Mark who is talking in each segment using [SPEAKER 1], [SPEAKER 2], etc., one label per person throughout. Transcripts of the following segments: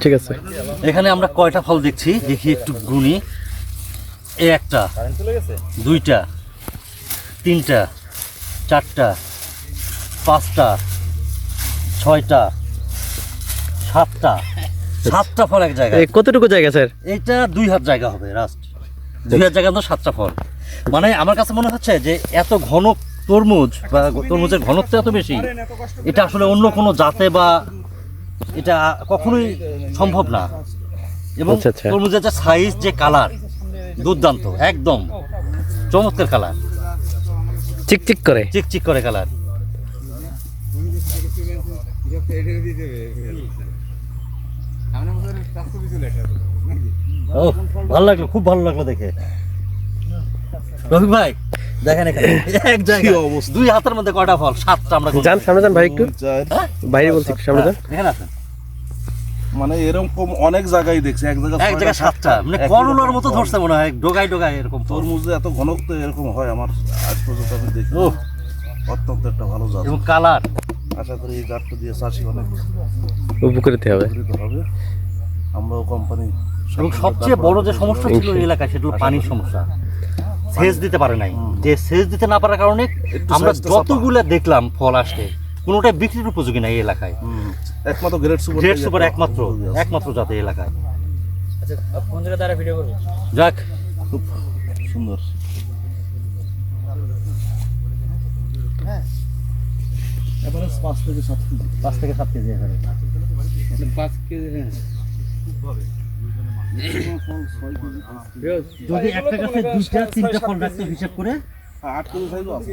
[SPEAKER 1] ঠিক আছে।
[SPEAKER 2] এখানে আমরা কয়টা ফল দেখছি? দেখি একটু গুনি। একটা দুইটা তিনটা চারটা পাঁচটা ছয়টা সাতটা। সাতটা ফল এক জায়গায়।
[SPEAKER 1] কতটুকু জায়গা স্যার?
[SPEAKER 2] এইটা দুই হাত জায়গা হবে রাস্ট দুই হাত জায়গা তো সাতটা ফল। মানে আমার কাছে মনে হচ্ছে যে এত ঘন তরমুজ বা তরমুজের ঘনত্ব এত বেশি এটা আসলে অন্য কোনো জাতে বা এটা কখনোই সম্ভব না। এবং
[SPEAKER 1] আচ্ছা, আচ্ছা।
[SPEAKER 2] তরমুজের যে সাইজ যে কালার দুর্দান্ত একদম চমৎকার কালার
[SPEAKER 1] চিকচিক করে।
[SPEAKER 2] চিকচিক করে কালার ও ভালো লাগল খুব ভালো লাগল দেখে। রফিক ভাই দেখেন এখানে। এক জায়গা দুই হাতের মধ্যে কয়টা ফল? সাতটা আমরা
[SPEAKER 1] যান সামনে যান ভাই একটু। বাইরে বলছি সামনে যান।
[SPEAKER 2] হ্যাঁ, এখানে আছেন
[SPEAKER 3] মানে এরকম অনেক জায়গায় দেখছি এক জায়গায়
[SPEAKER 2] এক জায়গায় সাতটা। মানে
[SPEAKER 3] রকম
[SPEAKER 2] মতো ধরছে মনে হয় ডোগায় ডোগায় এরকম
[SPEAKER 3] তরমুজে এত ঘনত্ব এরকম হয় আমার আজ পর্যন্ত আমি দেখি
[SPEAKER 2] ও
[SPEAKER 3] অত্যন্ত একটা ভালো জাত।
[SPEAKER 2] এবং কালার।
[SPEAKER 3] আশা করি এই জাতটা দিয়ে চাষি অনেক
[SPEAKER 1] উপকৃত হবে।
[SPEAKER 3] হবে। আমরাও কোম্পানি
[SPEAKER 2] এবং সবচেয়ে বড় যে সমস্যা ছিল এই এলাকায় সেটা হলো পানির সমস্যা। সেচ দিতে পারে নাই। যে সেচ দিতে না পারার কারণে আমরা যতগুলো দেখলাম ফল আসতে কোনোটাই বিক্রির উপযোগী নাই এই এলাকায়।
[SPEAKER 3] একমাত্র গ্রেড সুপার
[SPEAKER 2] গ্রেট সুপার একমাত্র একমাত্র জাতি এলাকায়। যাক।
[SPEAKER 3] খুব সুন্দর। এবারে পাঁচ থেকে সাত কেজি।
[SPEAKER 2] পাঁচ থেকে সাত কেজি এখানে যদি একটা গাছে দুইটা তিনটা ফল রাখতে হিসাব করে
[SPEAKER 3] আট কেজি সাইজও আছে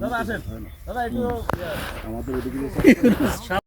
[SPEAKER 2] দাদা আসেন। দাদা একটু